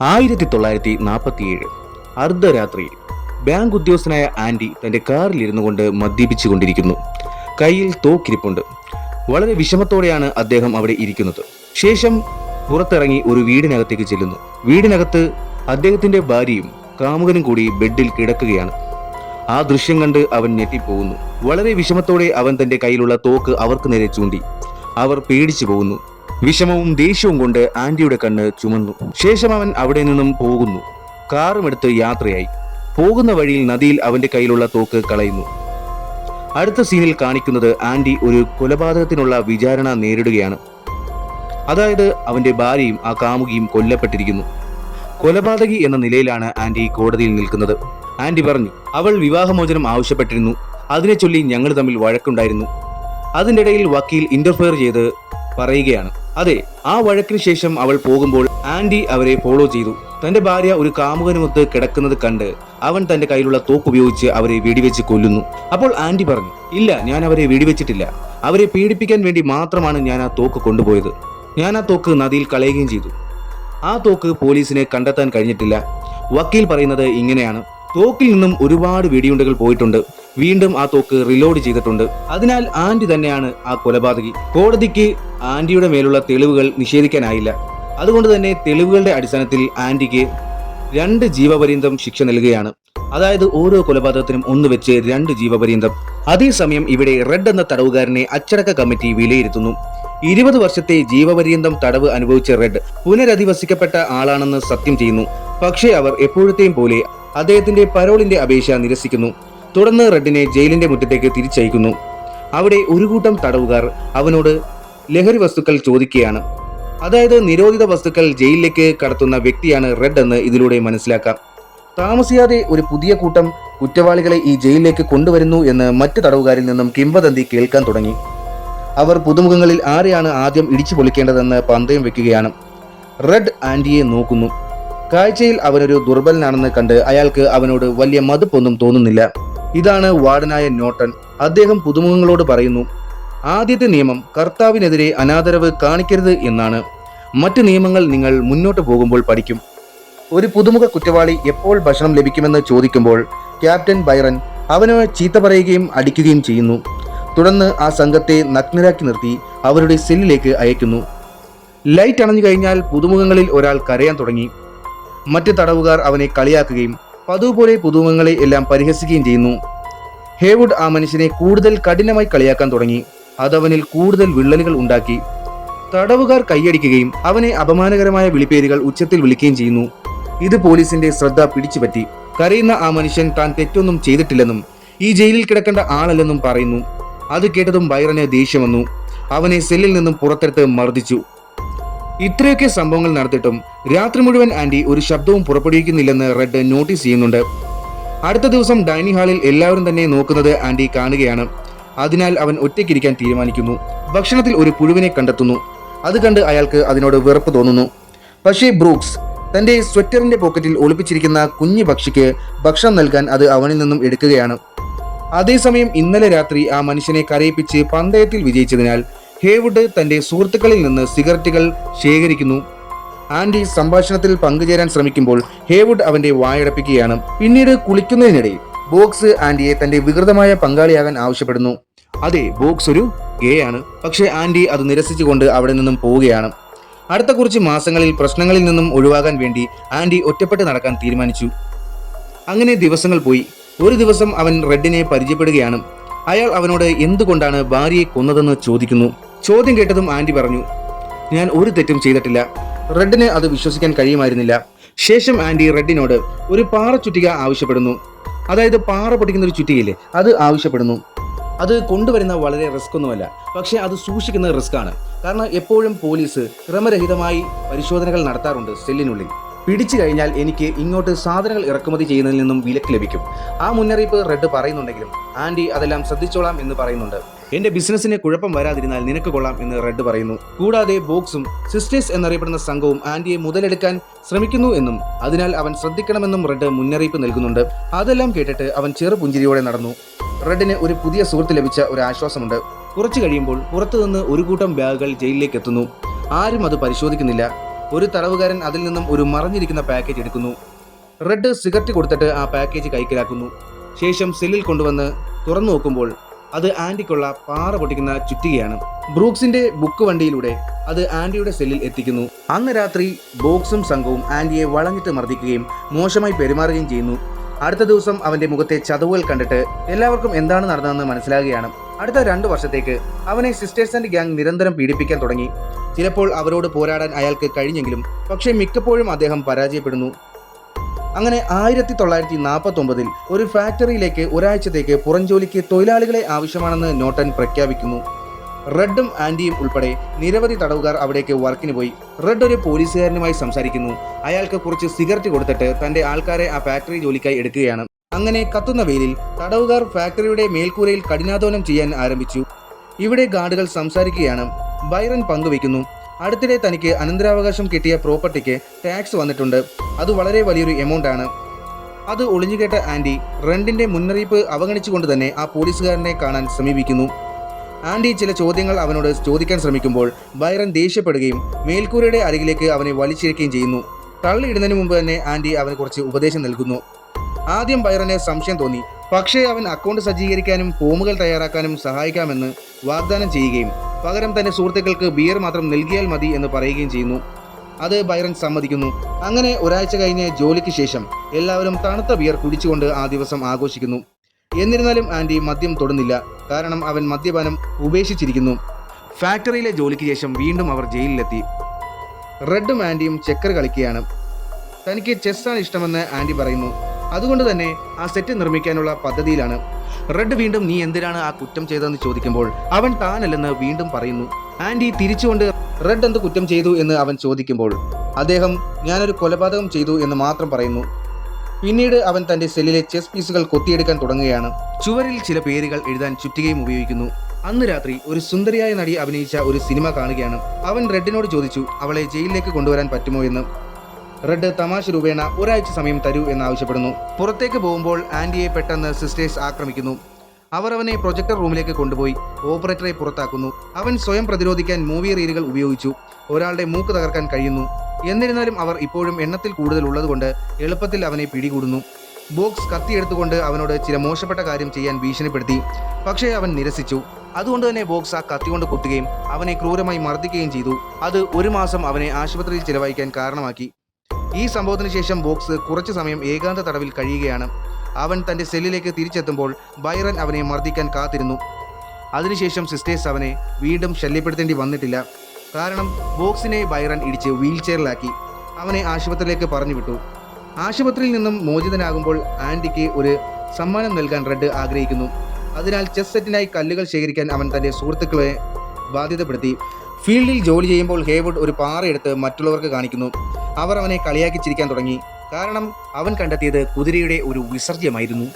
ആയിരത്തി തൊള്ളായിരത്തി നാൽപ്പത്തിയേഴ് അർദ്ധരാത്രിയിൽ ബാങ്ക് ഉദ്യോഗസ്ഥനായ ആന്റി തന്റെ കാറിലിരുന്നു കൊണ്ട് മദ്യപിച്ചു കൊണ്ടിരിക്കുന്നു കയ്യിൽ തോക്കിരിപ്പുണ്ട്. വളരെ വിഷമത്തോടെയാണ് അദ്ദേഹം അവിടെ ഇരിക്കുന്നത്. ശേഷം പുറത്തിറങ്ങി ഒരു വീടിനകത്തേക്ക് ചെല്ലുന്നു. വീടിനകത്ത് അദ്ദേഹത്തിന്റെ ഭാര്യയും കാമുകനും കൂടി ബെഡിൽ കിടക്കുകയാണ്. ആ ദൃശ്യം കണ്ട് അവൻ ഞെട്ടിപ്പോകുന്നു. വളരെ വിഷമത്തോടെ അവൻ തന്റെ കയ്യിലുള്ള തോക്ക് അവർക്ക് നേരെ ചൂണ്ടി. അവർ പേടിച്ചു പോകുന്നു. വിഷമവും ദേഷ്യവും കൊണ്ട് ആന്റിയുടെ കണ്ണ് ചുമന്നു. ശേഷം അവൻ അവിടെ നിന്നും പോകുന്നു. കാറുമെടുത്ത് യാത്രയായി. പോകുന്ന വഴിയിൽ നദിയിൽ അവന്റെ കയ്യിലുള്ള തോക്ക് കളയുന്നു. അടുത്ത സീനിൽ കാണിക്കുന്നത് ആന്റി ഒരു കൊലപാതകത്തിനുള്ള വിചാരണ നേരിടുകയാണ്. അതായത് അവന്റെ ഭാര്യയും ആ കാമുകിയും കൊല്ലപ്പെട്ടിരിക്കുന്നു. കൊലപാതകി എന്ന നിലയിലാണ് ആന്റി കോടതിയിൽ നിൽക്കുന്നത്. ആന്റി പറഞ്ഞു അവൾ വിവാഹമോചനം ആവശ്യപ്പെട്ടിരുന്നു. അതിനെ ചൊല്ലി ഞങ്ങൾ തമ്മിൽ വഴക്കുണ്ടായിരുന്നു. അതിനിടയിൽ വക്കീൽ ഇന്റർഫെയർ ചെയ്ത് പറയുകയാണ്. അതെ ആ വഴക്കിന് ശേഷം അവൾ പോകുമ്പോൾ ആന്റി അവരെ ഫോളോ ചെയ്തു. തന്റെ ഭാര്യ ഒരു കാമുകനുമൊത്ത് കിടക്കുന്നത് കണ്ട് അവൻ തന്റെ കയ്യിലുള്ള തോക്ക് ഉപയോഗിച്ച് അവരെ വെടിവെച്ച് കൊല്ലുന്നു. അപ്പോൾ ആന്റി പറഞ്ഞു ഇല്ല ഞാൻ അവരെ വെടിവെച്ചിട്ടില്ല. അവരെ പീഡിപ്പിക്കാൻ വേണ്ടി മാത്രമാണ് ഞാൻ ആ തോക്ക് കൊണ്ടുപോയത്. ഞാൻ ആ തോക്ക് നദിയിൽ കളയുകയും ചെയ്തു. ആ തോക്ക് പോലീസിനെ കണ്ടെത്താൻ കഴിഞ്ഞിട്ടില്ല. വക്കീൽ പറയുന്നത് ഇങ്ങനെയാണ്. തോക്കിൽ നിന്നും ഒരുപാട് വെടിയുണ്ടകൾ പോയിട്ടുണ്ട്. വീണ്ടും ആ തോക്ക് റിലോഡ് ചെയ്തിട്ടുണ്ട്. അതിനാൽ ആന്റി തന്നെയാണ് ആ കൊലപാതകി. കോടതിക്ക് ആന്റിയുടെ മേലുള്ള തെളിവുകൾ നിഷേധിക്കാനായില്ല. അതുകൊണ്ട് തന്നെ തെളിവുകളുടെ അടിസ്ഥാനത്തിൽ ആന്റിക്ക് രണ്ട് ജീവപര്യന്തം ശിക്ഷ നൽകുകയാണ്. അതായത് ഓരോ കൊലപാതകത്തിനും ഒന്ന് വെച്ച് രണ്ട് ജീവപര്യന്തം. അതേസമയം ഇവിടെ റെഡ് എന്ന തടവുകാരനെ അച്ചടക്ക കമ്മിറ്റി വിലയിരുത്തുന്നു. ഇരുപത് വർഷത്തെ ജീവപര്യന്തം തടവ് അനുഭവിച്ച റെഡ് പുനരധിവസിക്കപ്പെട്ട ആളാണെന്ന് സത്യം ചെയ്യുന്നു. പക്ഷേ അവർ എപ്പോഴത്തെയും പോലെ അദ്ദേഹത്തിന്റെ പരോളിന്റെ അപേക്ഷ നിരസിക്കുന്നു. തുടർന്ന് റെഡിനെ ജയിലിന്റെ മുറ്റത്തേക്ക് തിരിച്ചയക്കുന്നു. അവിടെ ഒരു കൂട്ടം തടവുകാർ അവനോട് ലഹരി വസ്തുക്കൾ ചോദിക്കുകയാണ്. അതായത് നിരോധിത വസ്തുക്കൾ ജയിലിലേക്ക് കടത്തുന്ന വ്യക്തിയാണ് റെഡ് എന്ന് ഇതിലൂടെ മനസ്സിലാക്കാം. താമസിയാതെ ഒരു പുതിയ കൂട്ടം കുറ്റവാളികളെ ഈ ജയിലിലേക്ക് കൊണ്ടുവരുന്നു എന്ന് മറ്റ് തടവുകാരിൽ നിന്നും കിംവദന്തി കേൾക്കാൻ തുടങ്ങി. അവർ പുതുമുഖങ്ങളിൽ ആരെയാണ് ആദ്യം ഇടിച്ചു പൊളിക്കേണ്ടതെന്ന് പന്തയം വെക്കുകയാണ്. റെഡ് ആന്റിയെ നോക്കുന്നു. കാഴ്ചയിൽ അവനൊരു ദുർബലനാണെന്ന് കണ്ട് അയാൾക്ക് അവനോട് വലിയ മതിപ്പൊന്നും തോന്നുന്നില്ല. ഇതാണ് വാർഡനായ നോട്ടൺ അദ്ദേഹം പുതുമുഖങ്ങളോട് പറയുന്നു ആദ്യത്തെ നിയമം കർത്താവിനെതിരെ അനാദരവ് കാണിക്കരുത് എന്നാണ്. മറ്റ് നിയമങ്ങൾ നിങ്ങൾ മുന്നോട്ട് പോകുമ്പോൾ പഠിക്കും. ഒരു പുതുമുഖ കുറ്റവാളി എപ്പോൾ ഭക്ഷണം ലഭിക്കുമെന്ന് ചോദിക്കുമ്പോൾ ക്യാപ്റ്റൻ ബൈറൻ അവനെ ചീത്ത പറയുകയും അടിക്കുകയും ചെയ്യുന്നു. തുടർന്ന് ആ സംഘത്തെ നഗ്നരാക്കി നിർത്തി അവരുടെ സെല്ലിലേക്ക് അയക്കുന്നു. ലൈറ്റ് അണഞ്ഞു കഴിഞ്ഞാൽ പുതുമുഖങ്ങളിൽ ഒരാൾ കരയാൻ തുടങ്ങി. മറ്റ് തടവുകാർ അവനെ കളിയാക്കുകയും പുതുമങ്ങളെ പുതുമുഖങ്ങളെ എല്ലാം പരിഹസിക്കുകയും ചെയ്യുന്നു. ഹേവുഡ് ആ മനുഷ്യനെ കൂടുതൽ കഠിനമായി കളിയാക്കാൻ തുടങ്ങി. അതവനിൽ കൂടുതൽ വിള്ളലുകൾ ഉണ്ടാക്കി. തടവുകാർ കൈയടിക്കുകയും അവനെ അപമാനകരമായ വിളിപ്പേരുകൾ ഉച്ചത്തിൽ വിളിക്കുകയും ചെയ്യുന്നു. ഇത് പോലീസിന്റെ ശ്രദ്ധ പിടിച്ചുപറ്റി. കരയുന്ന ആ മനുഷ്യൻ താൻ തെറ്റൊന്നും ചെയ്തിട്ടില്ലെന്നും ഈ ജയിലിൽ കിടക്കേണ്ട ആളല്ലെന്നും പറയുന്നു. അത് കേട്ടതും ബൈറന് ദേഷ്യം വന്നു. അവനെ സെല്ലിൽ നിന്നും പുറത്തെടുത്ത് മർദ്ദിച്ചു. ഇത്രയൊക്കെ സംഭവങ്ങൾ നടത്തിയിട്ടും രാത്രി മുഴുവൻ ആന്റി ഒരു ശബ്ദവും പുറപ്പെടുവിക്കുന്നില്ലെന്ന് റെഡ് നോട്ടീസ് ചെയ്യുന്നുണ്ട്. അടുത്ത ദിവസം ഡൈനിങ് ഹാളിൽ എല്ലാവരും തന്നെ നോക്കുന്നത് ആന്റി കാണുകയാണ്. അതിനാൽ അവൻ ഒറ്റയ്ക്കിരിക്കാൻ തീരുമാനിക്കുന്നു. ഭക്ഷണത്തിൽ ഒരു പുഴുവിനെ കണ്ടെത്തുന്നു. അത് കണ്ട് അയാൾക്ക് അതിനോട് വെറുപ്പ് തോന്നുന്നു. പക്ഷേ ബ്രൂക്സ് തന്റെ സ്വെറ്ററിന്റെ പോക്കറ്റിൽ ഒളിപ്പിച്ചിരിക്കുന്ന കുഞ്ഞു പക്ഷിക്ക് ഭക്ഷണം നൽകാൻ അത് അവനിൽ നിന്നും എടുക്കുകയാണ്. അതേസമയം ഇന്നലെ രാത്രി ആ മനുഷ്യനെ കരയിപ്പിച്ച് പന്തയത്തിൽ വിജയിച്ചതിനാൽ ഹേവുഡ് തന്റെ സുഹൃത്തുക്കളിൽ നിന്ന് സിഗരറ്റുകൾ ശേഖരിക്കുന്നു. ആന്റി സംഭാഷണത്തിൽ പങ്കുചേരാൻ ശ്രമിക്കുമ്പോൾ ഹേവുഡ് അവന്റെ വായടപ്പിക്കുകയാണ്. പിന്നീട് കുളിക്കുന്നതിനിടെ ബോക്സ് ആന്റിയെ തന്റെ വികൃതമായ പങ്കാളിയാകാൻ ആവശ്യപ്പെടുന്നു. അതെ ബോക്സ് ഒരു ഗേ ആണ്. പക്ഷേ ആന്റി അത് നിരസിച്ചുകൊണ്ട് അവിടെ നിന്നും പോവുകയാണ്. അടുത്ത കുറച്ച് മാസങ്ങളിൽ പ്രശ്നങ്ങളിൽ നിന്നും ഒഴിവാകാൻ വേണ്ടി ആന്റി ഒറ്റപ്പെട്ട് നടക്കാൻ തീരുമാനിച്ചു. അങ്ങനെ ദിവസങ്ങൾ പോയി. ഒരു ദിവസം അവൻ റെഡിനെ പരിചയപ്പെടുകയാണ്. അയാൾ അവനോട് എന്തുകൊണ്ടാണ് ഭാര്യയെ കൊന്നതെന്ന് ചോദിക്കുന്നു. ചോദ്യം കേട്ടതും ആന്റി പറഞ്ഞു ഞാൻ ഒരു തെറ്റും ചെയ്തിട്ടില്ല. റെഡിന് അത് വിശ്വസിക്കാൻ കഴിയുമായിരുന്നില്ല. ശേഷം ആന്റി റെഡിനോട് ഒരു പാറ ചുറ്റിക ആവശ്യപ്പെടുന്നു. അതായത് പാറ പൊട്ടിക്കുന്ന ഒരു ചുറ്റികയില്ലേ അത് ആവശ്യപ്പെടുന്നു. അത് കൊണ്ടുവരുന്ന വളരെ റിസ്ക് ഒന്നുമല്ല പക്ഷേ അത് സൂക്ഷിക്കുന്ന റിസ്ക് ആണ്. കാരണം എപ്പോഴും പോലീസ് ക്രമരഹിതമായി പരിശോധനകൾ നടത്താറുണ്ട് സെല്ലിനുള്ളിൽ. പിടിച്ചു കഴിഞ്ഞാൽ എനിക്ക് ഇങ്ങോട്ട് സാധനങ്ങൾ ഇറക്കുമതി ചെയ്യുന്നതിൽ നിന്നും വിലക്ക് ലഭിക്കും. ആ മുന്നറിയിപ്പ് റെഡ് പറയുന്നുണ്ടെങ്കിലും ആന്റി അതെല്ലാം ശ്രദ്ധിച്ചോളാം എന്ന് പറയുന്നുണ്ട്. എന്റെ ബിസിനസ്സിന് കുഴപ്പം വരാതിരുന്നാൽ നിനക്ക് കൊള്ളാം എന്ന് റെഡ് പറയുന്നു. കൂടാതെ ബോക്സും സിസ്റ്റേഴ്സ് എന്നറിയപ്പെടുന്ന സംഘവും ആന്റിയെ മുതലെടുക്കാൻ ശ്രമിക്കുന്നു എന്നും അതിനാൽ അവൻ ശ്രദ്ധിക്കണമെന്നും റെഡ് മുന്നറിയിപ്പ് നൽകുന്നുണ്ട്. അതെല്ലാം കേട്ടിട്ട് അവൻ ചെറുപുഞ്ചിരിയോടെ നടന്നു. റെഡിന് ഒരു പുതിയ സുഹൃത്ത് ലഭിച്ച ഒരു ആശ്വാസമുണ്ട്. കുറച്ചു കഴിയുമ്പോൾ പുറത്തുനിന്ന് ഒരു കൂട്ടം ബാഗുകൾ ജയിലിലേക്ക് എത്തുന്നു. ആരും അത് പരിശോധിക്കുന്നില്ല. ഒരു തടവുകാരൻ അതിൽ നിന്നും ഒരു മറഞ്ഞിരിക്കുന്ന പാക്കേജ് എടുക്കുന്നു. റെഡ് സിഗരറ്റ് കൊടുത്തിട്ട് ആ പാക്കേജ് കൈക്കലാക്കുന്നു. ശേഷം സെല്ലിൽ കൊണ്ടുവന്ന് തുറന്നു നോക്കുമ്പോൾ അത് ആൻഡിക്കുള്ള പാറ പൊട്ടിക്കുന്ന ചുറ്റികയാണ്. ബ്രൂക്സിന്റെ ബുക്ക് വണ്ടിയിലൂടെ അത് ആൻഡിയുടെ സെല്ലിൽ എത്തിക്കുന്നു. അന്ന് രാത്രി ബോക്സും സംഘവും ആൻഡിയെ വളഞ്ഞിട്ട് മർദ്ദിക്കുകയും മോശമായി പെരുമാറുകയും ചെയ്യുന്നു. അടുത്ത ദിവസം അവന്റെ മുഖത്തെ ചതവുകൾ കണ്ടിട്ട് എല്ലാവർക്കും എന്താണ് നടന്നതെന്ന് മനസ്സിലാകുകയാണ്. അടുത്ത രണ്ടു വർഷത്തേക്ക് അവനെ സിസ്റ്റേഴ്സ് ആൻഡ് ഗ്യാങ് നിരന്തരം പീഡിപ്പിക്കാൻ തുടങ്ങി. ചിലപ്പോൾ അവരോട് പോരാടാൻ അയാൾക്ക് കഴിഞ്ഞെങ്കിലും പക്ഷേ മിക്കപ്പോഴും അദ്ദേഹം പരാജയപ്പെടുന്നു. അങ്ങനെ ആയിരത്തി തൊള്ളായിരത്തി നാൽപ്പത്തി ഒമ്പതിൽ ഒരു ഫാക്ടറിയിലേക്ക് ഒരാഴ്ചത്തേക്ക് പുറംജോലിക്ക് തൊഴിലാളികളെ ആവശ്യമാണെന്ന് നോട്ടൻ പ്രഖ്യാപിക്കുന്നു. റെഡും ആന്റിയും ഉൾപ്പെടെ നിരവധി തടവുകാർ അവിടേക്ക് വർക്കിന് പോയി. റെഡ് ഒരു പോലീസുകാരനുമായി സംസാരിക്കുന്നു. അയാൾക്ക് കുറച്ച് സിഗരറ്റ് കൊടുത്തിട്ട് തന്റെ ആൾക്കാരെ ആ ഫാക്ടറി ജോലിക്കായി എടുക്കുകയാണ്. അങ്ങനെ കത്തുന്ന വെയിലിൽ തടവുകാർ ഫാക്ടറിയുടെ മേൽക്കൂരയിൽ കഠിനാധ്വാനം ചെയ്യാൻ ആരംഭിച്ചു. ഇവിടെ ഗാർഡുകൾ സംസാരിക്കുകയാണ്. ബൈറൻ പങ്കുവയ്ക്കുന്നു. അടുത്തിടെ തനിക്ക് അനന്തരാവകാശം കിട്ടിയ പ്രോപ്പർട്ടിക്ക് ടാക്സ് വന്നിട്ടുണ്ട്. അത് വളരെ വലിയൊരു എമൗണ്ട് ആണ്. അത് ഒളിഞ്ഞുകേട്ട ആന്റി റെന്റിന്റെ മുന്നറിയിപ്പ് അവഗണിച്ചുകൊണ്ട് തന്നെ ആ പോലീസുകാരനെ കാണാൻ സമീപിക്കുന്നു. ആന്റി ചില ചോദ്യങ്ങൾ അവനോട് ചോദിക്കാൻ ശ്രമിക്കുമ്പോൾ ബൈറൻ ദേഷ്യപ്പെടുകയും മേൽക്കൂരയുടെ അരികിലേക്ക് അവനെ വലിച്ചിഴക്കുകയും ചെയ്യുന്നു. തള്ളിയിടുന്നതിന് മുമ്പ് തന്നെ ആന്റി അവന് കുറച്ച് ഉപദേശം നൽകുന്നു. ആദ്യം ബൈറന് സംശയം തോന്നി. പക്ഷേ അവൻ അക്കൗണ്ട് സജ്ജീകരിക്കാനും ഫോമുകൾ തയ്യാറാക്കാനും സഹായിക്കാമെന്ന് വാഗ്ദാനം ചെയ്യുകയും പകരം തന്റെ സുഹൃത്തുക്കൾക്ക് ബിയർ മാത്രം നൽകിയാൽ മതി എന്ന് പറയുകയും ചെയ്യുന്നു. അത് ബൈറൻ സമ്മതിക്കുന്നു. അങ്ങനെ ഒരാഴ്ച കഴിഞ്ഞ് ജോലിക്ക് ശേഷം എല്ലാവരും തണുത്ത ബിയർ കുടിച്ചുകൊണ്ട് ആ ദിവസം ആഘോഷിക്കുന്നു. എന്നിരുന്നാലും ആന്റി മദ്യം തൊടുന്നില്ല. കാരണം അവൻ മദ്യപാനം ഉപേക്ഷിച്ചിരിക്കുന്നു. ഫാക്ടറിയിലെ ജോലിക്ക് ശേഷം വീണ്ടും അവർ ജയിലിലെത്തി. റെഡും ആന്റിയും ചെക്കർ കളിക്കുകയാണ്. തനിക്ക് ചെസ്സാണ് ഇഷ്ടമെന്ന് ആന്റി പറയുന്നു. അതുകൊണ്ട് തന്നെ ആ സെറ്റ് നിർമ്മിക്കാനുള്ള പദ്ധതിയിലാണ്. റെഡ് വീണ്ടും നീ എന്തിനാണ് ആ കുറ്റം ചെയ്തതെന്ന് ചോദിക്കുമ്പോൾ അവൻ താനല്ലെന്ന് വീണ്ടും പറയുന്നു. ആൻഡി തിരിച്ചുകൊണ്ട് റെഡ് എന്ത് കുറ്റം ചെയ്തു എന്ന് അവൻ ചോദിക്കുമ്പോൾ അദ്ദേഹം ഞാനൊരു കൊലപാതകം ചെയ്തു എന്ന് മാത്രം പറയുന്നു. പിന്നീട് അവൻ തന്റെ സെല്ലിലെ ചെസ് പീസുകൾ കൊത്തിയെടുക്കാൻ തുടങ്ങുകയാണ്. ചുവരിൽ ചില പേരുകൾ എഴുതാൻ ചുറ്റികയും ഉപയോഗിക്കുന്നു. അന്ന് രാത്രി ഒരു സുന്ദരിയായ നടി അഭിനയിച്ച ഒരു സിനിമ കാണുകയാണ്. അവൻ റെഡിനോട് ചോദിച്ചു അവളെ ജയിലിലേക്ക് കൊണ്ടുവരാൻ പറ്റുമോ എന്ന്. റെഡ് തമാശ രൂപേണ ഒരാഴ്ച സമയം തരൂ എന്നാവശ്യപ്പെടുന്നു. പുറത്തേക്ക് പോകുമ്പോൾ ആന്റിയെ പെട്ടെന്ന് സിസ്റ്റേഴ്സ് ആക്രമിക്കുന്നു. അവർ അവനെ പ്രൊജക്ടർ റൂമിലേക്ക് കൊണ്ടുപോയി ഓപ്പറേറ്ററെ പുറത്താക്കുന്നു. അവൻ സ്വയം പ്രതിരോധിക്കാൻ മൂവി റീലുകൾ ഉപയോഗിച്ചു. ഒരാളുടെ മൂക്ക് തകർക്കാൻ കഴിയുന്നു. എന്നിരുന്നാലും അവർ ഇപ്പോഴും എണ്ണത്തിൽ കൂടുതൽ ഉള്ളതുകൊണ്ട് എളുപ്പത്തിൽ അവനെ പിടികൂടുന്നു. ബോക്സ് കത്തിയെടുത്തുകൊണ്ട് അവനോട് ചില മോശപ്പെട്ട കാര്യം ചെയ്യാൻ ഭീഷണിപ്പെടുത്തി. പക്ഷേ അവൻ നിരസിച്ചു. അതുകൊണ്ട് തന്നെ ബോക്സ് ആ കത്തി കൊണ്ട് കുത്തുകയും അവനെ ക്രൂരമായി മർദ്ദിക്കുകയും ചെയ്തു. അത് ഒരു മാസം അവനെ ആശുപത്രിയിൽ ചിലവഴിക്കാൻ കാരണമാക്കി. ഈ സംഭവത്തിന് ശേഷം ബോക്സ് കുറച്ചു സമയം ഏകാന്ത തടവിൽ കഴിയുകയാണ്. അവൻ തന്റെ സെല്ലിലേക്ക് തിരിച്ചെത്തുമ്പോൾ ബൈറൻ അവനെ മർദ്ദിക്കാൻ കാത്തിരുന്നു. അതിനുശേഷം സിസ്റ്റേഴ്സ് അവനെ വീണ്ടും ശല്യപ്പെടുത്തേണ്ടി വന്നിട്ടില്ല. കാരണം ബോക്സിനെ ബൈറൻ ഇടിച്ച് വീൽ ചെയറിലാക്കി അവനെ ആശുപത്രിയിലേക്ക് പറഞ്ഞു വിട്ടു ആശുപത്രിയിൽ നിന്നും മോചിതനാകുമ്പോൾ ആൻഡിക്ക് ഒരു സമ്മാനം നൽകാൻ റെഡ് ആഗ്രഹിക്കുന്നു. അതിനാൽ ചെസ് സെറ്റിനായി കല്ലുകൾ ശേഖരിക്കാൻ അവൻ തന്റെ സുഹൃത്തുക്കളെ ബാധ്യതപ്പെടുത്തി. ഫീൽഡിൽ ജോലി ചെയ്യുമ്പോൾ ഹേവുഡ് ഒരു പാറയെടുത്ത് മറ്റുള്ളവർക്ക് കാണിക്കുന്നു. അവർ അവനെ കളിയാക്കി ചിരിക്കാൻ തുടങ്ങി. കാരണം അവൻ കണ്ടെത്തിയത് കുതിരയുടെ ഒരു വിസർജ്യമായിരുന്നു.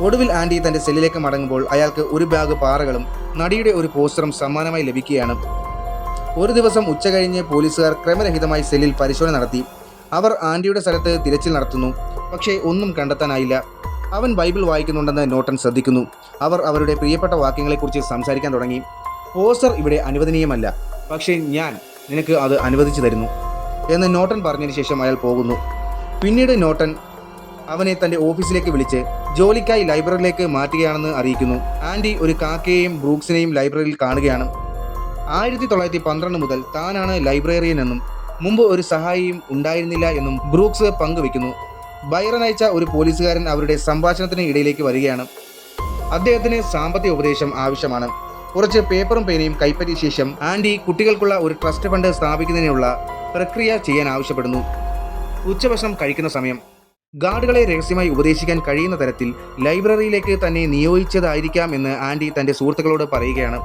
ഒടുവിൽ ആൻഡി തന്റെ സെല്ലിലേക്ക് മടങ്ങുമ്പോൾ അയാൾക്ക് ഒരു ബാഗ് പാറകളും നടിയുടെ ഒരു പോസ്റ്ററും സമ്മാനമായി ലഭിക്കുകയാണ്. ഒരു ദിവസം ഉച്ച കഴിഞ്ഞ് പോലീസുകാർ ക്രമരഹിതമായി സെല്ലിൽ പരിശോധന നടത്തി. അവർ ആൻഡിയുടെ സ്ഥലത്ത് തിരച്ചിൽ നടത്തുന്നു. പക്ഷേ ഒന്നും കണ്ടെത്താനായില്ല. അവൻ ബൈബിൾ വായിക്കുന്നുണ്ടെന്ന് നോട്ടൻ ശ്രദ്ധിക്കുന്നു. അവർ അവരുടെ പ്രിയപ്പെട്ട വാക്യങ്ങളെക്കുറിച്ച് സംസാരിക്കാൻ തുടങ്ങി. പോസ്റ്റർ ഇവിടെ അനുവദനീയമല്ല. പക്ഷേ ഞാൻ നിനക്ക് അത് അനുവദിച്ചു തരുന്നു. എന്ന് നോട്ടൻ പറഞ്ഞതിന് ശേഷം അയാൾ പോകുന്നു. പിന്നീട് നോട്ടൻ അവനെ തന്റെ ഓഫീസിലേക്ക് വിളിച്ച് ജോലിക്കായി ലൈബ്രറിയിലേക്ക് മാറ്റുകയാണെന്ന് അറിയിക്കുന്നു. ആൻഡി ഒരു കാക്കയെയും ബ്രൂക്സിനെയും ലൈബ്രറിയിൽ കാണുകയാണ്. ആയിരത്തി തൊള്ളായിരത്തി പന്ത്രണ്ട് മുതൽ താനാണ് ലൈബ്രറിയൻ എന്നും മുമ്പ് ഒരു സഹായിയും ഉണ്ടായിരുന്നില്ല എന്നും ബ്രൂക്സ് പങ്കുവെക്കുന്നു. ബൈറൻ അയച്ച ഒരു പോലീസുകാരൻ അവരുടെ സംഭാഷണത്തിന് ഇടയിലേക്ക് വരികയാണ്. അദ്ദേഹത്തിന് സാമ്പത്തിക ഉപദേശം ആവശ്യമാണ്. കുറച്ച് പേപ്പറും പേനയും കൈപ്പറ്റിയ ശേഷം ആന്റി കുട്ടികൾക്കുള്ള ഒരു ട്രസ്റ്റ് ഫണ്ട് സ്ഥാപിക്കുന്നതിനുള്ള പ്രക്രിയ ചെയ്യാൻ ആവശ്യപ്പെടുന്നു. ഉച്ചഭക്ഷണം കഴിക്കുന്ന സമയം. ഗാർഡുകളെ രഹസ്യമായി ഉപദേശിക്കാൻ കഴിയുന്ന തരത്തിൽ ലൈബ്രറിയിലേക്ക് തന്നെ നിയോഗിച്ചതായിരിക്കാം എന്ന് ആന്റി തന്റെ സുഹൃത്തുക്കളോട് പറയുകയാണ്.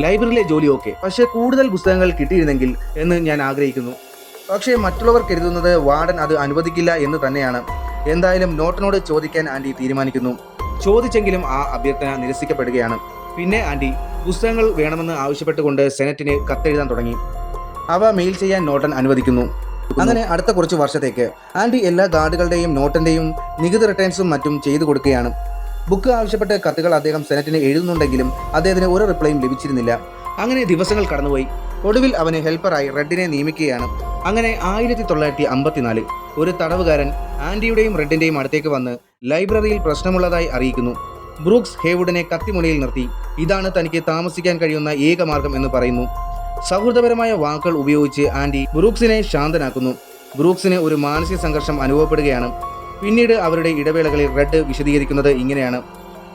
ലൈബ്രറിയിലെ ജോലി ഓക്കെ. പക്ഷേ കൂടുതൽ പുസ്തകങ്ങൾ കിട്ടിയിരുന്നെങ്കിൽ എന്ന് ഞാൻ ആഗ്രഹിക്കുന്നു. പക്ഷേ മറ്റുള്ളവർ കരുതുന്നത് വാർഡൻ അത് അനുവദിക്കില്ല എന്ന് തന്നെയാണ്. എന്തായാലും നോട്ടിനോട് ചോദിക്കാൻ ആൻഡി തീരുമാനിക്കുന്നു. ചോദിച്ചെങ്കിലും ആ അഭ്യർത്ഥന നിരസിക്കപ്പെടുകയാണ്. പിന്നെ ആന്റി പുസ്തകങ്ങൾ വേണമെന്ന് ആവശ്യപ്പെട്ടുകൊണ്ട് സെനറ്റിന് കത്തെഴുതാൻ തുടങ്ങി. അവ മെയിൽ ചെയ്യാൻ നോട്ടൻ അനുവദിക്കുന്നു. അങ്ങനെ അടുത്ത കുറച്ച് വർഷത്തേക്ക് ആന്റി എല്ലാ ഗാർഡുകളുടെയും നോട്ടന്റെയും നികുതി റിട്ടേൺസും മറ്റും ചെയ്തു കൊടുക്കുകയാണ്. ബുക്ക് ആവശ്യപ്പെട്ട കത്തുകൾ അദ്ദേഹം സെനറ്റിന് എഴുതുന്നുണ്ടെങ്കിലും അദ്ദേഹത്തിന് ഒരു റിപ്ലൈയും ലഭിച്ചിരുന്നില്ല. അങ്ങനെ ദിവസങ്ങൾ കടന്നുപോയി. ഒടുവിൽ അവന് ഹെൽപ്പറായി റെഡിനെ നിയമിക്കുകയാണ്. അങ്ങനെ ആയിരത്തി തൊള്ളായിരത്തി അമ്പത്തിനാല് ഒരു തടവുകാരൻ ആന്റിയുടെയും റെഡിന്റെയും അടുത്തേക്ക് വന്ന് ലൈബ്രറിയിൽ പ്രശ്നമുള്ളതായി അറിയിക്കുന്നു. ബ്രൂക്സ് ഹേവുഡിനെ കത്തിമുനയിൽ നിർത്തി. ഇതാണ് തനിക്ക് താമസിക്കാൻ കഴിയുന്ന ഏക മാർഗം എന്ന് പറയുന്നു. സൗഹൃദപരമായ വാക്കുകൾ ഉപയോഗിച്ച് ആൻഡി ബ്രൂക്സിനെ ശാന്തനാക്കുന്നു. ബ്രൂക്സിന് ഒരു മാനസിക സംഘർഷം അനുഭവപ്പെടുകയാണ്. പിന്നീട് അവരുടെ ഇടവേളകളിൽ റെഡ് വിശദീകരിക്കുന്നത് ഇങ്ങനെയാണ്.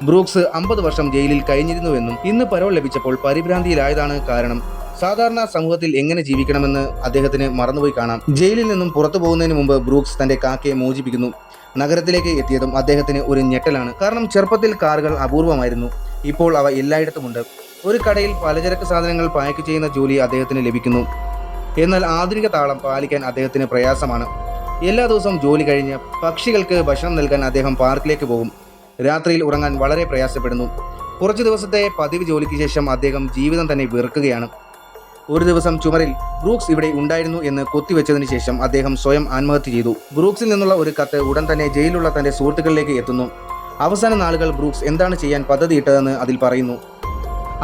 ബ്രൂക്സ് അമ്പത് വർഷം ജയിലിൽ കഴിഞ്ഞിരുന്നുവെന്നും ഇന്ന് പരോൾ ലഭിച്ചപ്പോൾ പരിഭ്രാന്തിയിലായതാണ് കാരണം. സാധാരണ സമൂഹത്തിൽ എങ്ങനെ ജീവിക്കണമെന്ന് അദ്ദേഹത്തിന് മറന്നുപോയി കാണാം. ജയിലിൽ നിന്നും പുറത്തു പോകുന്നതിന് മുമ്പ് ബ്രൂക്സ് തന്റെ കാക്കയെ മോചിപ്പിക്കുന്നു. നഗരത്തിലേക്ക് എത്തിയതും അദ്ദേഹത്തിന് ഒരു ഞെട്ടലാണ്. കാരണം ചെറുപ്പത്തിൽ കാറുകൾ അപൂർവമായിരുന്നു. ഇപ്പോൾ അവ എല്ലായിടത്തുമുണ്ട്. ഒരു കടയിൽ പലചരക്ക് സാധനങ്ങൾ പായ്ക്ക് ചെയ്യുന്ന ജോലി അദ്ദേഹത്തിന് ലഭിക്കുന്നു. എന്നാൽ ആധുനിക താളം പാലിക്കാൻ അദ്ദേഹത്തിന് പ്രയാസമാണ്. എല്ലാ ദിവസവും ജോലി കഴിഞ്ഞ് പക്ഷികൾക്ക് ഭക്ഷണം നൽകാൻ അദ്ദേഹം പാർക്കിലേക്ക് പോകും. രാത്രിയിൽ ഉറങ്ങാൻ വളരെ പ്രയാസപ്പെടുന്നു. കുറച്ച് ദിവസത്തെ പതിവ് ജോലിക്ക് ശേഷം അദ്ദേഹം ജീവിതം തന്നെ വെറുക്കുകയാണ്. ഒരു ദിവസം ചുമരിൽ ബ്രൂക്സ് ഇവിടെ ഉണ്ടായിരുന്നു എന്ന് കൊത്തിവെച്ചതിന് ശേഷം അദ്ദേഹം സ്വയം ആത്മഹത്യ ചെയ്തു. ബ്രൂക്സിൽ നിന്നുള്ള ഒരു കത്ത് ഉടൻ തന്നെ ജയിലിലുള്ള തന്റെ സുഹൃത്തുക്കളിലേക്ക് എത്തുന്നു. അവസാന നാളുകൾ ബ്രൂക്സ് എന്താണ് ചെയ്യാൻ പദ്ധതിയിട്ടതെന്ന് അതിൽ പറയുന്നു.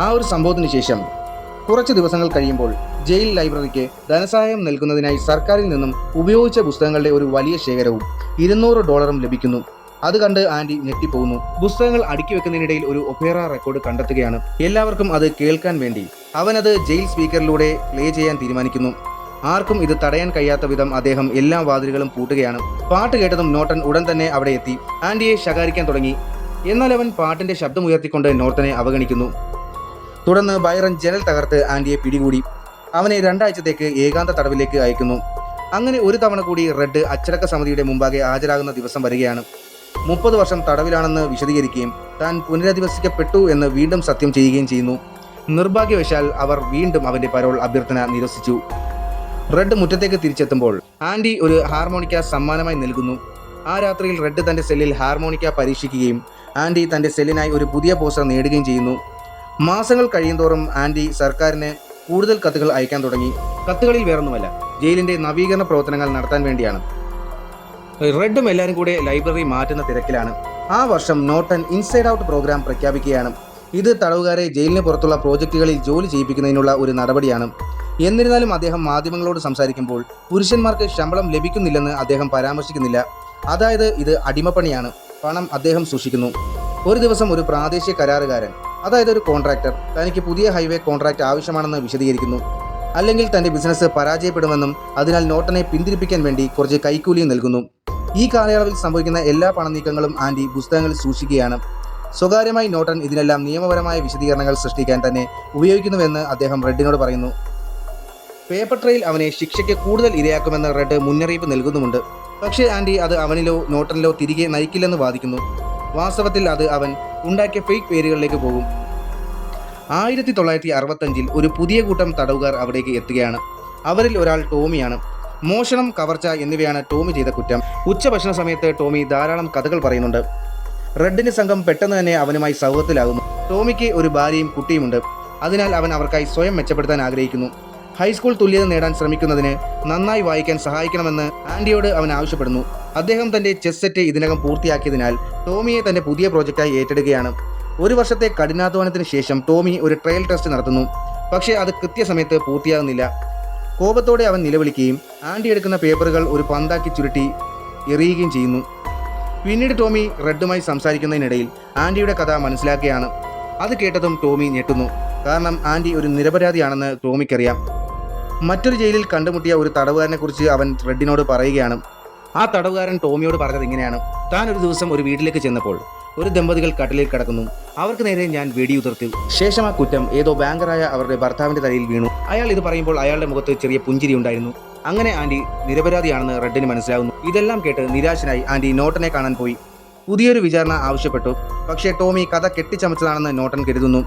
ആ ഒരു സംഭവത്തിന് ശേഷം കുറച്ച് ദിവസങ്ങൾ കഴിയുമ്പോൾ ജയിൽ ലൈബ്രറിക്ക് ധനസഹായം നൽകുന്നതിനായി സർക്കാരിൽ നിന്നും ഉപയോഗിച്ച പുസ്തകങ്ങളുടെ ഒരു വലിയ ശേഖരവും ഇരുന്നൂറ് ഡോളറും ലഭിക്കുന്നു. അത് കണ്ട് ആന്റി ഞെട്ടിപ്പോകുന്നു. പുസ്തകങ്ങൾ അടുക്കി വെക്കുന്നതിനിടയിൽ ഒരു ഒപേറ റെക്കോർഡ് കണ്ടെത്തുകയാണ്. എല്ലാവർക്കും അത് കേൾക്കാൻ വേണ്ടി അവനത് ജയിൽ സ്പീക്കറിലൂടെ പ്ലേ ചെയ്യാൻ തീരുമാനിക്കുന്നു. ആർക്കും ഇത് തടയാൻ കഴിയാത്ത വിധം അദ്ദേഹം എല്ലാ വാതിലുകളും പൂട്ടുകയാണ്. പാട്ട് കേട്ടതും നോട്ടൻ ഉടൻ തന്നെ അവിടെ എത്തി. ആൻഡിയെ ശകാരിക്കാൻ തുടങ്ങി. എന്നാൽ അവൻ പാട്ടിന്റെ ശബ്ദം ഉയർത്തിക്കൊണ്ട് നോർട്ടനെ അവഗണിക്കുന്നു. തുടർന്ന് ബൈറൻ ജനൽ തകർത്ത് ആൻഡിയെ പിടികൂടി. അവനെ രണ്ടാഴ്ചത്തേക്ക് ഏകാന്ത തടവിലേക്ക് അയക്കുന്നു. അങ്ങനെ ഒരു തവണ കൂടി റെഡ് അച്ചടക്ക സമിതിയുടെ മുമ്പാകെ ഹാജരാകുന്ന ദിവസം വരികയാണ്. മുപ്പത് വർഷം തടവിലാണെന്ന് വിശദീകരിക്കുകയും താൻ പുനരധിവസിക്കപ്പെട്ടു എന്ന് വീണ്ടും സത്യം ചെയ്യുകയും ചെയ്യുന്നു. നിർഭാഗ്യവശാൽ അവർ വീണ്ടും അവന്റെ പരോൾ അഭ്യർത്ഥന നിരസിച്ചു. റെഡ് മുറ്റത്തേക്ക് തിരിച്ചെത്തുമ്പോൾ ആൻഡി ഒരു ഹാർമോണിക്ക സമ്മാനമായി നൽകുന്നു. ആ രാത്രിയിൽ റെഡ് തന്റെ സെല്ലിൽ ഹാർമോണിക്ക പരീക്ഷിക്കുകയും ആൻഡി തന്റെ സെല്ലിനായി ഒരു പുതിയ പോസ്റ്റർ നേടുകയും ചെയ്യുന്നു. മാസങ്ങൾ കഴിയുന്തോറും ആൻഡി സർക്കാരിന് കൂടുതൽ കത്തുകൾ അയക്കാൻ തുടങ്ങി. കത്തുകളിൽ വേറൊന്നുമല്ല ജയിലിന്റെ നവീകരണ പ്രവർത്തനങ്ങൾ നടത്താൻ വേണ്ടിയാണ്. റെഡും എല്ലാവരും കൂടെ ലൈബ്രറി മാറ്റുന്ന തിരക്കിലാണ്. ആ വർഷം നോട്ടൺ ഇൻസൈഡ് ഔട്ട് പ്രോഗ്രാം പ്രഖ്യാപിക്കുകയാണ്. ഇത് തടവുകാരെ ജയിലിന് പുറത്തുള്ള പ്രോജക്റ്റുകളിൽ ജോലി ചെയ്യിപ്പിക്കുന്നതിനുള്ള ഒരു നടപടിയാണ്. എന്നിരുന്നാലും അദ്ദേഹം മാധ്യമങ്ങളോട് സംസാരിക്കുമ്പോൾ പുരുഷന്മാർക്ക് ശമ്പളം ലഭിക്കുന്നില്ലെന്ന് അദ്ദേഹം പരാമർശിക്കുന്നില്ല. അതായത് ഇത് അടിമപ്പണിയാണ്. പണം അദ്ദേഹം സൂക്ഷിക്കുന്നു. ഒരു ദിവസം ഒരു പ്രാദേശിക കരാറുകാരൻ അതായത് ഒരു കോൺട്രാക്ടർ തനിക്ക് പുതിയ ഹൈവേ കോൺട്രാക്ട് ആവശ്യമാണെന്ന് വിശദീകരിക്കുന്നു. അല്ലെങ്കിൽ തന്റെ ബിസിനസ് പരാജയപ്പെടുമെന്നും അതിനാൽ നോട്ടനെ പിന്തിരിപ്പിക്കാൻ വേണ്ടി കുറച്ച് കൈക്കൂലിയും നൽകുന്നു. ഈ കാലയളവിൽ സംഭവിക്കുന്ന എല്ലാ പണനീക്കങ്ങളും ആന്റി പുസ്തകങ്ങളിൽ സൂക്ഷിക്കുകയാണ്. സ്വകാര്യമായി നോട്ടൺ ഇതിനെല്ലാം നിയമപരമായ വിശദീകരണങ്ങൾ സൃഷ്ടിക്കാൻ തന്നെ ഉപയോഗിക്കുന്നുവെന്ന് അദ്ദേഹം റെഡിനോട് പറയുന്നു. പേപ്പർ ട്രെയിൽ അവനെ ശിക്ഷയ്ക്ക് കൂടുതൽ ഇരയാക്കുമെന്ന് റെഡ് മുന്നറിയിപ്പ് നൽകുന്നുമുണ്ട്. പക്ഷേ ആൻഡി അത് അവനിലോ നോട്ടനിലോ തിരികെ നയിക്കില്ലെന്ന് വാദിക്കുന്നു. വാസ്തവത്തിൽ അത് അവൻ ഉണ്ടാക്കിയ ഫേക്ക് പേരുകളിലേക്ക് പോകും. ആയിരത്തി തൊള്ളായിരത്തി അറുപത്തഞ്ചിൽ ഒരു പുതിയ കൂട്ടം തടവുകാർ അവിടേക്ക് എത്തുകയാണ്. അവരിൽ ഒരാൾ ടോമിയാണ്. മോഷണം കവർച്ച എന്നിവയാണ് ടോമി ചെയ്ത കുറ്റം. ഉച്ചഭക്ഷണ സമയത്ത് ടോമി ധാരാളം കഥകൾ പറയുന്നുണ്ട്. റെഡിന്റെ സംഘം പെട്ടെന്ന് തന്നെ അവനുമായി സൗഹൃദത്തിലാകുന്നു. ടോമിക്ക് ഒരു ഭാര്യയും കുട്ടിയുമുണ്ട്. അതിനാൽ അവൻ അവർക്കായി സ്വയം മെച്ചപ്പെടുത്താൻ ആഗ്രഹിക്കുന്നു. ഹൈസ്കൂൾ തുല്യത നേടാൻ ശ്രമിക്കുന്നതിന് നന്നായി വായിക്കാൻ സഹായിക്കണമെന്ന് ആൻഡിയോട് അവൻ ആവശ്യപ്പെടുന്നു. അദ്ദേഹം തന്റെ ചെസ് സെറ്റ് ഇതിനകം പൂർത്തിയാക്കിയതിനാൽ ടോമിയെ തന്റെ പുതിയ പ്രോജക്റ്റായി ഏറ്റെടുക്കുകയാണ്. ഒരു വർഷത്തെ കഠിനാധ്വാനത്തിന് ശേഷം ടോമി ഒരു ട്രയൽ ടെസ്റ്റ് നടത്തുന്നു. പക്ഷേ അത് കൃത്യസമയത്ത് പൂർത്തിയാകുന്നില്ല. കോപത്തോടെ അവൻ നിലവിളിക്കുകയും ആൻഡി എടുക്കുന്ന പേപ്പറുകൾ ഒരു പന്താക്കി ചുരുട്ടി എറിയുകയും ചെയ്യുന്നു. പിന്നീട് ടോമി റെഡുമായി സംസാരിക്കുന്നതിനിടയിൽ ആൻഡിയുടെ കഥ മനസ്സിലാക്കുകയാണ് അത് കേട്ടതും ടോമി ഞെട്ടുന്നു. കാരണം ആൻഡി ഒരു നിരപരാധിയാണെന്ന് ടോമിക്കറിയാം. മറ്റൊരു ജയിലിൽ കണ്ടുമുട്ടിയ ഒരു തടവുകാരനെക്കുറിച്ച് അവൻ റെഡിനോട് പറയുകയാണ്. ആ തടവുകാരൻ ടോമിയോട് പറഞ്ഞത് ഇങ്ങനെയാണ്. താൻ ഒരു ദിവസം ഒരു വീട്ടിലേക്ക് ചെന്നപ്പോൾ ഒരു ദമ്പതികൾ കട്ടിലിൽ കിടക്കുന്നു. അവർക്ക് നേരെ ഞാൻ വെടിയുതിർത്തു ശേഷം ആ കുറ്റം ഏതോ ബാങ്കറായ അവരുടെ ഭർത്താവിന്റെ തലയിൽ വീണു. അയാൾ ഇത് പറയുമ്പോൾ അയാളുടെ മുഖത്ത് ചെറിയ പുഞ്ചിരി ഉണ്ടായിരുന്നു. അങ്ങനെ ആന്റി നിരപരാധിയാണെന്ന് റെഡിന് മനസ്സിലാവുന്നു. ഇതെല്ലാം കേട്ട് നിരാശനായി ആന്റി നോട്ടനെ കാണാൻ പോയി. പുതിയൊരു വിചാരണ ആവശ്യപ്പെട്ടു. പക്ഷേ ടോമി കഥ കെട്ടിച്ചമച്ചതാണെന്ന് നോട്ടൻ കരുതുന്നു.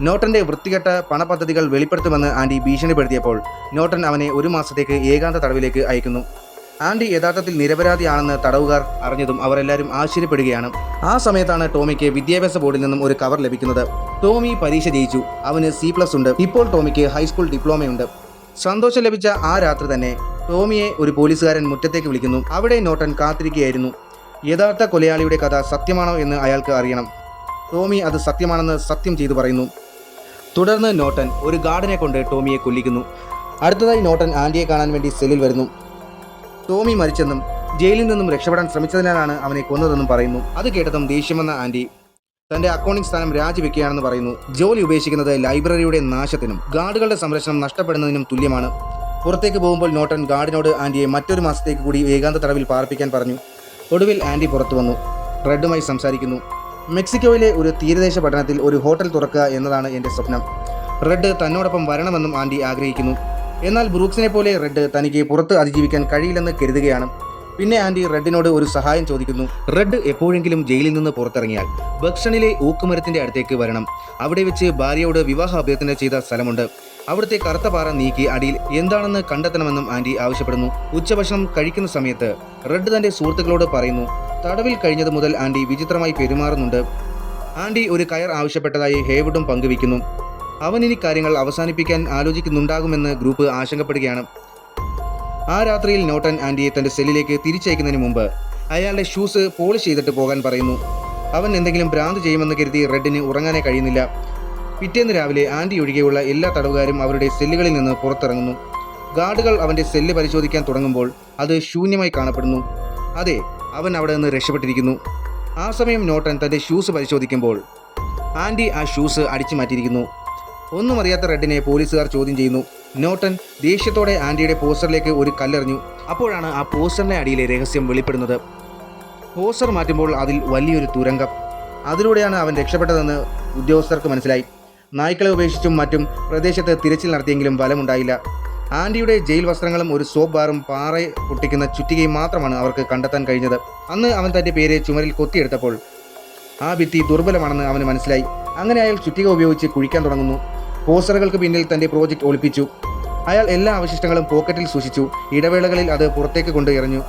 നോട്ടന്റെ വൃത്തികെട്ട പണപദ്ധതികൾ വെളിപ്പെടുത്തുമെന്ന് ആന്റി ഭീഷണിപ്പെടുത്തിയപ്പോൾ നോട്ടൻ അവനെ ഒരു മാസത്തേക്ക് ഏകാന്ത തടവിലേക്ക് അയക്കുന്നു. ആന്റി യഥാർത്ഥത്തിൽ നിരപരാധിയാണെന്ന് തടവുകാർ അറിഞ്ഞതും അവരെല്ലാവരും ആശ്ചര്യപ്പെടുകയാണ്. ആ സമയത്താണ് ടോമിക്ക് വിദ്യാഭ്യാസ ബോർഡിൽ നിന്നും ഒരു കവർ ലഭിക്കുന്നത്. ടോമി പരീക്ഷ ജയിച്ചു. അവന് സി പ്ലസ് ഉണ്ട്. ഇപ്പോൾ ടോമിക്ക് ഹൈസ്കൂൾ ഡിപ്ലോമയുണ്ട് സന്തോഷം ലഭിച്ച ആ രാത്രി തന്നെ ടോമിയെ ഒരു പോലീസുകാരൻ മുറ്റത്തേക്ക് വിളിക്കുന്നു. അവിടെ നോട്ടൻ കാത്തിരിക്കുകയായിരുന്നു. യഥാർത്ഥ കൊലയാളിയുടെ കഥ സത്യമാണോ എന്ന് അയാൾക്ക് അറിയണം. ടോമി അത് സത്യമാണെന്ന് സത്യം ചെയ്തു പറയുന്നു. തുടർന്ന് നോട്ടൻ ഒരു ഗാർഡനെ കൊണ്ട് ടോമിയെ കൊല്ലിക്കുന്നു. അടുത്തതായി നോട്ടൻ ആന്റിയെ കാണാൻ വേണ്ടി സെല്ലിൽ വരുന്നു. ടോമി മരിച്ചെന്നും ജയിലിൽ നിന്നും രക്ഷപ്പെടാൻ ശ്രമിച്ചതിനാലാണ് അവനെ കൊന്നതെന്നും പറയുന്നു. അത് കേട്ടതും ദേഷ്യം വന്ന ആന്റി തന്റെ അക്കൗണ്ടിംഗ് സ്ഥാനം രാജിവെക്കുകയാണെന്ന് പറയുന്നു. ജോലി ഉപേക്ഷിക്കുന്നത് ലൈബ്രറിയുടെ നാശത്തിനും ഗാർഡുകളുടെ സംരക്ഷണം നഷ്ടപ്പെടുന്നതിനും തുല്യമാണ്. പുറത്തേക്ക് പോകുമ്പോൾ നോട്ടൻ ഗാർഡിനോട് ആന്റിയെ മറ്റൊരു മാസത്തേക്ക് കൂടി ഏകാന്ത തടവിൽ പാർപ്പിക്കാൻ പറഞ്ഞു. ഒടുവിൽ ആന്റി പുറത്തു വന്നു. റെഡുമായി സംസാരിക്കുന്നു. മെക്സിക്കോയിലെ ഒരു തീരദേശ പട്ടണത്തിൽ ഒരു ഹോട്ടൽ തുറക്കുക എന്നതാണ് എന്റെ സ്വപ്നം. റെഡ് തന്നോടൊപ്പം വരണമെന്നും ആന്റി ആഗ്രഹിക്കുന്നു. എന്നാൽ ബ്രൂക്സിനെ പോലെ റെഡ് തനിക്ക് പുറത്ത് അതിജീവിക്കാൻ കഴിയില്ലെന്ന് കരുതുകയാണ്. പിന്നെ ആൻഡി റെഡിനോട് ഒരു സഹായം ചോദിക്കുന്നു. റെഡ് എപ്പോഴെങ്കിലും ജയിലിൽ നിന്ന് പുറത്തിറങ്ങിയാൽ ബക്ഷണിലെ ഊക്കുമരത്തിന്റെ അടുത്തേക്ക് വരണം. അവിടെ വെച്ച് ഭാര്യയോട് വിവാഹ അഭ്യർത്ഥന ചെയ്ത സ്ഥലമുണ്ട്. അവിടുത്തെ കറുത്ത പാറ നീക്കി അടിയിൽ എന്താണെന്ന് കണ്ടെത്തണമെന്നും ആൻഡി ആവശ്യപ്പെടുന്നു. ഉച്ചഭക്ഷണം കഴിക്കുന്ന സമയത്ത് റെഡ് തന്റെ സുഹൃത്തുക്കളോട് പറയുന്നു തടവിൽ കഴിഞ്ഞത് മുതൽ ആൻഡി വിചിത്രമായി പെരുമാറുന്നുണ്ട്. ആൻഡി ഒരു കയർ ആവശ്യപ്പെട്ടതായി ഹേവുഡും പങ്കുവയ്ക്കുന്നു. അവൻ ഇനി കാര്യങ്ങൾ അവസാനിപ്പിക്കാൻ ആലോചിക്കുന്നുണ്ടാകുമെന്ന് ഗ്രൂപ്പ് ആശങ്കപ്പെടുകയാണ്. ആ രാത്രിയിൽ നോട്ടൻ ആന്റിയെ തന്റെ സെല്ലിലേക്ക് തിരിച്ചയക്കുന്നതിന് മുമ്പ് അയാളുടെ ഷൂസ് പോളിഷ് ചെയ്തിട്ട് പോകാൻ പറയുന്നു. അവൻ എന്തെങ്കിലും ഭ്രാന്ത് ചെയ്യുമെന്ന് കരുതി റെഡിന് ഉറങ്ങാനേ കഴിയുന്നില്ല. പിറ്റേന്ന് രാവിലെ ആന്റി ഒഴികെയുള്ള എല്ലാ തടവുകാരും അവരുടെ സെല്ലുകളിൽ നിന്ന് പുറത്തിറങ്ങുന്നു. ഗാർഡുകൾ അവന്റെ സെല്ല് പരിശോധിക്കാൻ തുടങ്ങുമ്പോൾ അത് ശൂന്യമായി കാണപ്പെടുന്നു. അതെ അവൻ അവിടെ നിന്ന് രക്ഷപ്പെട്ടിരിക്കുന്നു. ആ സമയം നോട്ടൻ തന്റെ ഷൂസ് പരിശോധിക്കുമ്പോൾ ആന്റി ആ ഷൂസ് അടിച്ചു മാറ്റിയിരിക്കുന്നു. ഒന്നും അറിയാത്ത റെഡിനെ പോലീസുകാർ ചോദ്യം ചെയ്യുന്നു. നോട്ടൻ ദേഷ്യത്തോടെ ആന്റിയുടെ പോസ്റ്ററിലേക്ക് ഒരു കല്ലെറിഞ്ഞു. അപ്പോഴാണ് ആ പോസ്റ്ററിന്റെ അടിയിലെ രഹസ്യം വെളിപ്പെടുന്നത്. പോസ്റ്റർ മാറ്റുമ്പോൾ അതിൽ വലിയൊരു തുരങ്കം. അതിലൂടെയാണ് അവൻ രക്ഷപ്പെട്ടതെന്ന് ഉദ്യോഗസ്ഥർക്ക് മനസ്സിലായി. നായ്ക്കളെ ഉപേക്ഷിച്ചും മറ്റും പ്രദേശത്ത് തിരച്ചിൽ നടത്തിയെങ്കിലും ഫലമുണ്ടായില്ല. ആന്റിയുടെ ജയിൽ വസ്ത്രങ്ങളും ഒരു സോപ്പ് ബാറും പാറ പൊട്ടിക്കുന്ന ചുറ്റികയും മാത്രമാണ് അവർക്ക് കണ്ടെത്താൻ കഴിഞ്ഞത്. അന്ന് അവൻ തന്റെ പേര് ചുമരിൽ കൊത്തിയെടുത്തപ്പോൾ ആ ഭിത്തി ദുർബലമാണെന്ന് അവന് മനസ്സിലായി. അങ്ങനെ അയാൾ ചുറ്റിക ഉപയോഗിച്ച് കുഴിക്കാൻ തുടങ്ങുന്നു. പോസ്റ്ററുകൾക്ക് പിന്നിൽ തന്റെ പ്രോജക്റ്റ് ഒളിപ്പിച്ചു. അയാൾ എല്ലാ അവശിഷ്ടങ്ങളും പോക്കറ്റിൽ സൂക്ഷിച്ചു. ഇടവേളകളിൽ അത് പുറത്തേക്ക് കൊണ്ടു എറിഞ്ഞു.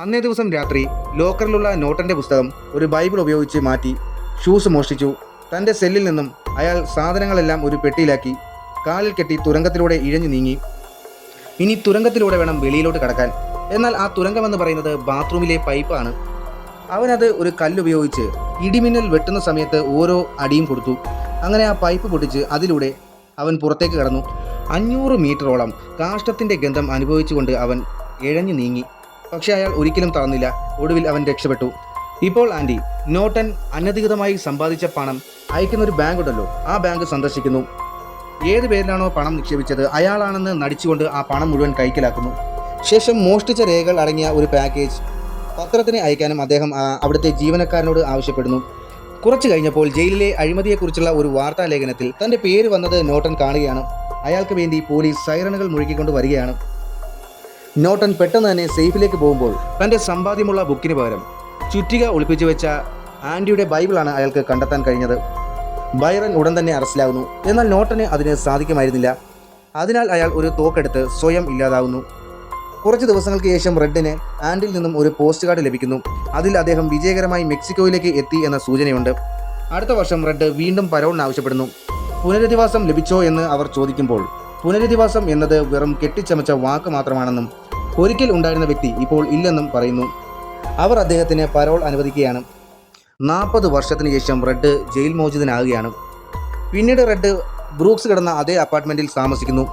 അന്നേ ദിവസം രാത്രി ലോക്കറിലുള്ള നോട്ടന്റെ പുസ്തകം ഒരു ബൈബിൾ ഉപയോഗിച്ച് മാറ്റി ഷൂസ് മോഷ്ടിച്ചു. തന്റെ സെല്ലിൽ നിന്നും അയാൾ സാധനങ്ങളെല്ലാം ഒരു പെട്ടിയിലാക്കി കാലിൽ കെട്ടി തുരങ്കത്തിലൂടെ ഇഴഞ്ഞു നീങ്ങി. ഇനി തുരങ്കത്തിലൂടെ വേണം വെളിയിലോട്ട് കടക്കാൻ. എന്നാൽ ആ തുരങ്കമെന്ന് പറയുന്നത് ബാത്റൂമിലെ പൈപ്പാണ്. അവനത് ഒരു കല്ലുപയോഗിച്ച് ഇടിമിന്നൽ വെട്ടുന്ന സമയത്ത് ഓരോ അടിയും കൊടുത്തു. അങ്ങനെ ആ പൈപ്പ് പൊട്ടിച്ച് അതിലൂടെ അവൻ പുറത്തേക്ക് കടന്നു. അഞ്ഞൂറ് മീറ്ററോളം കാഷ്ടത്തിന്റെ ഗന്ധം അനുഭവിച്ചുകൊണ്ട് അവൻ ഇഴഞ്ഞു നീങ്ങി. പക്ഷെ അയാൾ ഒരിക്കലും തറന്നില്ല ഒടുവിൽ അവൻ രക്ഷപ്പെട്ടു. ഇപ്പോൾ ആന്റി നോട്ടൻ അനധികൃതമായി സമ്പാദിച്ച പണം അയക്കുന്ന ഒരു ബാങ്ക് ഉണ്ടല്ലോ ആ ബാങ്ക് സന്ദർശിക്കുന്നു. ഏത് പേരിലാണോ പണം നിക്ഷേപിച്ചത് അയാളാണെന്ന് നടിച്ചുകൊണ്ട് ആ പണം മുഴുവൻ കൈക്കലാക്കുന്നു. ശേഷം മോഷ്ടിച്ച രേഖകൾ അടങ്ങിയ ഒരു പാക്കേജ് പത്രത്തിന് അയക്കാനും അദ്ദേഹം അവിടുത്തെ ജീവനക്കാരനോട് ആവശ്യപ്പെടുന്നു. കുറച്ചു കഴിഞ്ഞപ്പോൾ ജയിലിലെ അഴിമതിയെക്കുറിച്ചുള്ള ഒരു വാർത്താ ലേഖനത്തിൽ തന്റെ പേര് വന്നത് നോട്ടൻ കാണുകയാണ്. അയാൾക്ക് വേണ്ടി പോലീസ് സൈറണുകൾ മുഴുകിക്കൊണ്ട് വരികയാണ്. നോട്ടൻ പെട്ടെന്ന് തന്നെ സേഫിലേക്ക് പോകുമ്പോൾ തന്റെ സമ്പാദ്യമുള്ള ബുക്കിന് പകരം ചുറ്റിക ഒളിപ്പിച്ചു വെച്ച ആന്റിയുടെ ബൈബിളാണ് അയാൾക്ക് കണ്ടെത്താൻ കഴിഞ്ഞത്. ബൈറൻ ഉടൻ തന്നെ അറസ്റ്റിലാകുന്നു എന്നാൽ നോട്ടന് അതിന് സാധിക്കുമായിരുന്നില്ല. അതിനാൽ അയാൾ ഒരു തോക്കെടുത്ത് സ്വയം ഇല്ലാതാവുന്നു. കുറച്ച് ദിവസങ്ങൾക്ക് ശേഷം റെഡിന് ആൻഡിൽ നിന്നും ഒരു പോസ്റ്റ് കാർഡ് ലഭിക്കുന്നു. അതിൽ അദ്ദേഹം വിജയകരമായി മെക്സിക്കോയിലേക്ക് എത്തി എന്ന സൂചനയുണ്ട്. അടുത്ത വർഷം റെഡ് വീണ്ടും പരോളിന് ആവശ്യപ്പെടുന്നു. പുനരധിവാസം ലഭിച്ചോ എന്ന് അവർ ചോദിക്കുമ്പോൾ പുനരധിവാസം എന്നത് വെറും കെട്ടിച്ചമച്ച വാക്ക് മാത്രമാണെന്നും ഒരിക്കൽ ഉണ്ടായിരുന്ന വ്യക്തി ഇപ്പോൾ ഇല്ലെന്നും പറയുന്നു. അവർ അദ്ദേഹത്തിന് പരോൾ അനുവദിക്കുകയാണ്. നാൽപ്പത് വർഷത്തിന് ശേഷം റെഡ് ജയിൽ മോചിതനാകുകയാണ്. പിന്നീട് റെഡ് ബ്രൂക്സ് കിടന്ന അതേ അപ്പാർട്ട്മെന്റിൽ താമസിക്കുന്നു.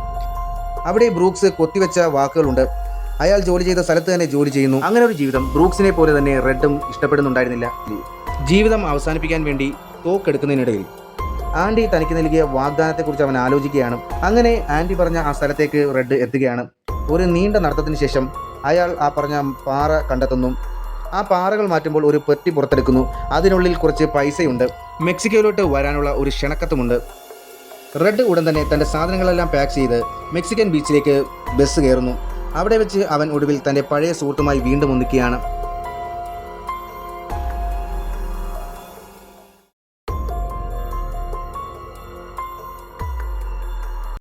അവിടെ ബ്രൂക്സ് കൊത്തിവെച്ച വാക്കുകളുണ്ട്. അയാൾ ജോലി ചെയ്ത സ്ഥലത്ത് തന്നെ ജോലി ചെയ്യുന്നു. അങ്ങനെ ഒരു ജീവിതം ബ്രൂക്സിനെ പോലെ തന്നെ റെഡും ഇഷ്ടപ്പെടുന്നുണ്ടായിരുന്നില്ല. ജീവിതം അവസാനിപ്പിക്കാൻ വേണ്ടി തോക്കെടുക്കുന്നതിനിടയിൽ ആന്റി തനിക്ക് നൽകിയ വാഗ്ദാനത്തെക്കുറിച്ച് അവൻ ആലോചിക്കുകയാണ്. അങ്ങനെ ആന്റി പറഞ്ഞ ആ സ്ഥലത്തേക്ക് റെഡ് എത്തുകയാണ്. ഒരു നീണ്ട നടത്തത്തിന് ശേഷം അയാൾ ആ പറഞ്ഞ പാറ കണ്ടെത്തുന്നു. ആ പാറകൾ മാറ്റുമ്പോൾ ഒരു പെട്ടി പുറത്തെടുക്കുന്നു. അതിനുള്ളിൽ കുറച്ച് പൈസയുണ്ട്. മെക്സിക്കോയിലോട്ട് വരാനുള്ള ഒരു ക്ഷണക്കത്തുമുണ്ട്. റെഡ് ഉടൻ തന്നെ തന്റെ സാധനങ്ങളെല്ലാം പാക്ക് ചെയ്ത് മെക്സിക്കൻ ബീച്ചിലേക്ക് ബസ് കയറുന്നു. അവിടെ വെച്ച് അവൻ ഒടുവിൽ തന്റെ പഴയ സുഹൃത്തുമായി വീണ്ടും ഒന്നിക്കുകയാണ്